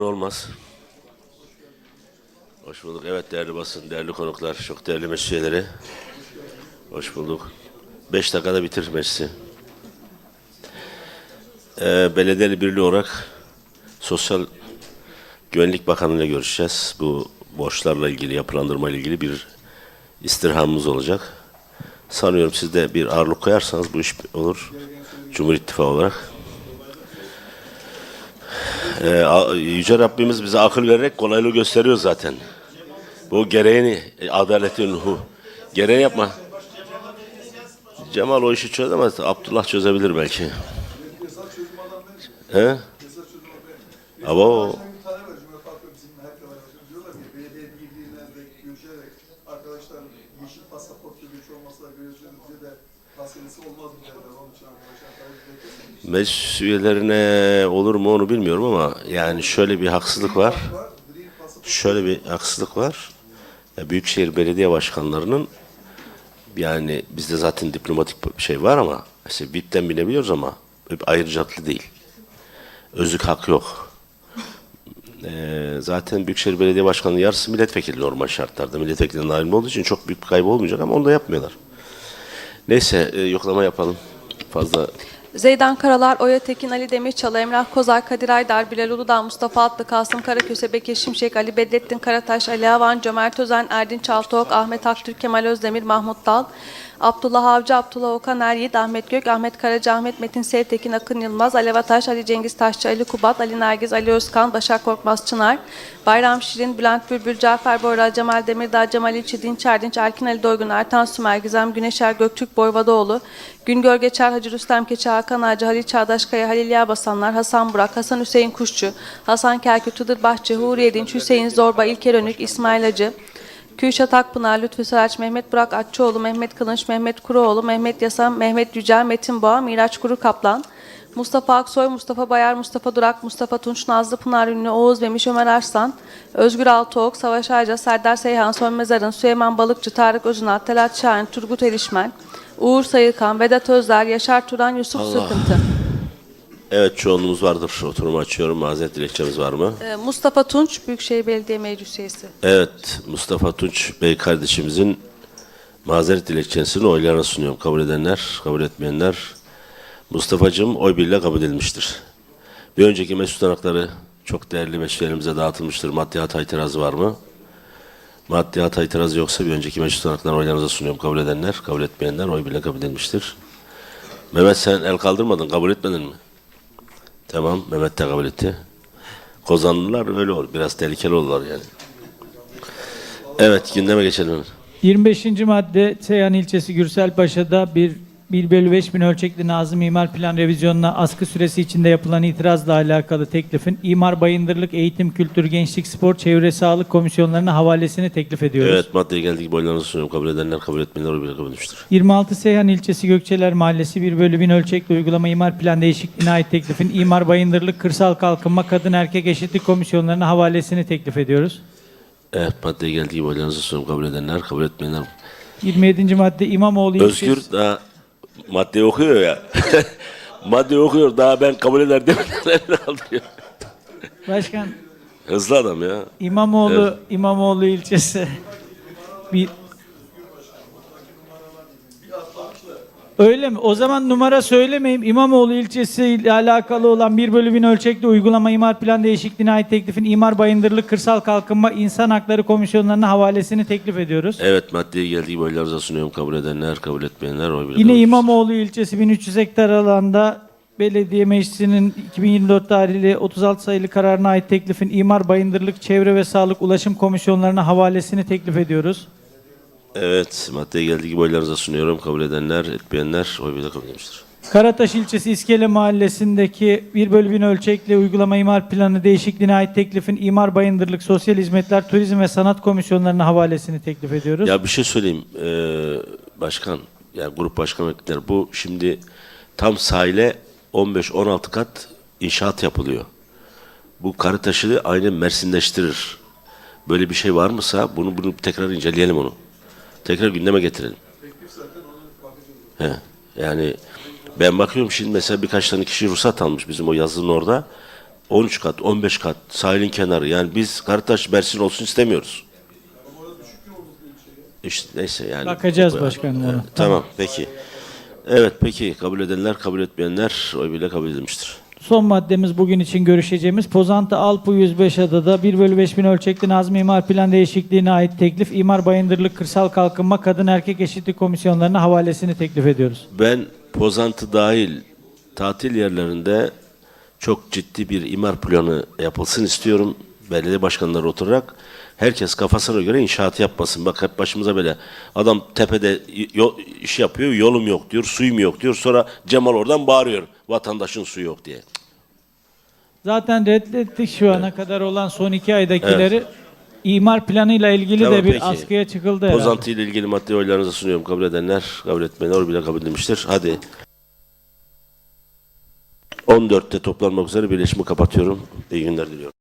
Olmaz. Hoş bulduk. Evet değerli basın, değerli konuklar, çok değerli meclis. Hoş bulduk. Beş dakikada bitir meclisi. Ee, Belediyeli Birliği olarak Sosyal Güvenlik Bakanı görüşeceğiz. Bu borçlarla ilgili, yapılandırma ile ilgili bir istirhamımız olacak. Sanıyorum siz de bir ağırlık koyarsanız bu iş olur. Cumhur İttifakı olarak. Ee, Yüce Rabbimiz bize akıl vererek kolaylığı gösteriyor zaten. Bu gereğini, e, adaletin ruhu. Gereğini yapma. Cemal o işi çözemez. Abdullah çözebilir belki. He? Ama o arkadaşlar yeşil pasaport gibi bir şey olmasa bize de beklesin. meclis üyelerine olur mu onu bilmiyorum ama yani şöyle bir haksızlık var. Şöyle bir haksızlık var. Ya Büyükşehir Belediye Başkanlarının yani bizde zaten diplomatik bir şey var ama mesela VIP'ten binebiliyoruz ama ayrıcalıklı değil. Özlük hak yok. Ee, zaten Büyükşehir Belediye Başkanı'nın yarısı milletvekili normal şartlarda. Milletvekiline nail olduğu için çok büyük bir kaybı olmayacak ama onu da yapmıyorlar. Neyse e, yoklama yapalım. Fazla Zeydan Karalar, Oya Tekin, Ali Demirçalı, Emrah Kozar, Kadir Aydar, Bilal Uludağ, Mustafa Atlı, Kasım Karaköse, Bekir Şimşek, Ali Bedrettin Karataş, Ali Havan, Cömert Özen, Erdin Çaltok, Ahmet Aktürk, Kemal Özdemir, Mahmut Dal, Abdullah Avcı, Abdullah Okan Eryiğit, Ahmet Gök, Ahmet Karaca, Ahmet Metin Sevtekin, Akın Yılmaz, Ali Vataş, Ali Cengiz Taşçı, Ali Kubat, Ali Nergiz, Ali Özkan, Başak Korkmaz Çınar, Bayram Şirin, Bülent Bülbül, Cafer Boyra, Cemal Demirdağ, Cemal İlçi, Dinç Erdinç, Erkin Ali Doygun, Ertan Sümer, Gizem Güneşer, Göktürk Boyvadoğlu, Güngör Geçer, Hacı Rüstem Keçi, Hakan Ağacı, Halil Çağdaşkaya, Halil Yağbasanlar, Hasan Burak, Hasan Hüseyin Kuşçu, Hasan Kerkük, Hıdır Bahçe, Huriye Dinç, Hüseyin Zorba, İlker Önük, İsmail Hacı, Kürşat Akpınar, Lütfü Saraç, Mehmet Burak Atçıoğlu, Mehmet Kılınç, Mehmet Kuruoğlu, Mehmet Yasam, Mehmet Yücel, Metin Boğa, Miraç Kuru Kaplan, Mustafa Aksoy, Mustafa Bayar, Mustafa Durak, Mustafa Tunç, Nazlı Pınar Ünlü, Oğuz Memiş, Ömer Arslan, Özgür Altıok, Savaş Ayca, Serdar Seyhan, Sönmez Arın, Süleyman Balıkçı, Tarık Özünal, Telat Şahin, Turgut Erişmen, Uğur Sayıkan, Vedat Özler, Yaşar Turan, Yusuf Allah. Sıkıntı. Evet çoğunluğumuz vardır. Oturumu açıyorum. Mazeret dilekçemiz var mı? Ee, Mustafa Tunç, Büyükşehir Belediye Meclis Üyesi. Evet, Mustafa Tunç Bey kardeşimizin mazeret dilekçesini oylarına sunuyorum. Kabul edenler, kabul etmeyenler. Mustafa'cığım oy birliğiyle kabul edilmiştir. Bir önceki mesut tutanakları çok değerli meşruiyetlerimize dağıtılmıştır. Maddiyat itirazı var mı? Maddiyat itirazı yoksa bir önceki mesut tutanakları oylarınıza sunuyorum. Kabul edenler, kabul etmeyenler oy birliğiyle kabul edilmiştir. Mehmet sen el kaldırmadın, kabul etmedin mi? Tamam, Mehmet de kabul etti. Kozanlılar öyle olur. Biraz tehlikeli olurlar yani. Evet gündeme geçelim. 25. madde Seyhan ilçesi Gürselpaşa'da bir 1 bölü 5 bin ölçekli Nazım İmar Plan revizyonuna askı süresi içinde yapılan itirazla alakalı teklifin İmar Bayındırlık Eğitim Kültür Gençlik Spor Çevre Sağlık Komisyonlarına havalesini teklif ediyoruz. Evet maddeye geldik boylarınızı sunuyorum. Kabul edenler kabul etmeyenler oy birliğiyle kabul edilmiştir. 26 Seyhan ilçesi Gökçeler Mahallesi 1 bölü 1000 ölçekli uygulama imar plan değişikliğine ait teklifin İmar Bayındırlık Kırsal Kalkınma Kadın Erkek Eşitlik Komisyonlarına havalesini teklif ediyoruz. Evet maddeye geldiği boylarınızı sunuyorum. Kabul edenler kabul etmeyenler. 27. madde İmamoğlu Özgür ilçesi... daha maddeyi okuyor ya. maddeyi okuyor daha ben kabul eder demeyenler kaldırıyor. Başkan Hızlı adam ya. İmamoğlu İmamoğlu ilçesi bir Öyle mi? O zaman numara söylemeyeyim. İmamoğlu ilçesi ile alakalı olan 1 bölü 1000 ölçekli uygulama imar plan değişikliğine ait teklifin İmar Bayındırlık Kırsal Kalkınma İnsan Hakları Komisyonlarına havalesini teklif ediyoruz. Evet maddeye geldiği boylarınıza sunuyorum. Kabul edenler kabul etmeyenler oy kabul Yine. İmamoğlu ilçesi 1300 hektar alanda Belediye Meclisi'nin 2024 tarihli 36 sayılı kararına ait teklifin İmar Bayındırlık Çevre ve Sağlık Ulaşım Komisyonlarına havalesini teklif ediyoruz. Evet maddeye geldiği boylarınıza sunuyorum. Kabul edenler etmeyenler oy birliğiyle kabul edilmiştir. Karataş ilçesi İskele Mahallesi'ndeki 1 bölü 1000 ölçekli uygulama imar planı değişikliğine ait teklifin İmar Bayındırlık Sosyal Hizmetler Turizm ve Sanat Komisyonlarına havalesini teklif ediyoruz. Ya bir şey söyleyeyim. Ee, başkan, ya grup başkan vekiller bu şimdi tam sahile 15-16 kat inşaat yapılıyor. Bu Karataş'ı aynı Mersinleştirir. Böyle bir şey var mısa bunu bunu tekrar inceleyelim onu. Tekrar gündeme getirelim. He, yani ben bakıyorum şimdi mesela birkaç tane kişi ruhsat almış bizim o yazının orada. 13 kat, 15 kat, sahilin kenarı. Yani biz Karataş, Mersin olsun istemiyoruz. İşte neyse yani. Bakacağız başkanım ona. Tamam, peki. Evet, peki. Kabul edenler, kabul etmeyenler oy bile kabul edilmiştir. Son maddemiz bugün için görüşeceğimiz Pozantı Alpu 105 adada 1 bölü 5 bin ölçekli Nazım İmar Plan Değişikliğine ait teklif İmar Bayındırlık Kırsal Kalkınma Kadın Erkek Eşitlik Komisyonlarına havalesini teklif ediyoruz. Ben Pozantı dahil tatil yerlerinde çok ciddi bir imar planı yapılsın istiyorum. Belediye başkanları oturarak herkes kafasına göre inşaat yapmasın. Bak hep başımıza böyle adam tepede iş yapıyor, yolum yok diyor, suyum yok diyor. Sonra Cemal oradan bağırıyor vatandaşın suyu yok diye. Zaten reddettik şu ana kadar olan son iki aydakileri. İmar planıyla ilgili Tamam, de bir peki. askıya çıkıldı herhalde. Pozantı ile ilgili madde oylarınızı sunuyorum. Kabul edenler, kabul etmeyenler oy bile kabul edilmiştir. Hadi. 14'te toplanmak üzere birleşimi kapatıyorum. İyi günler diliyorum.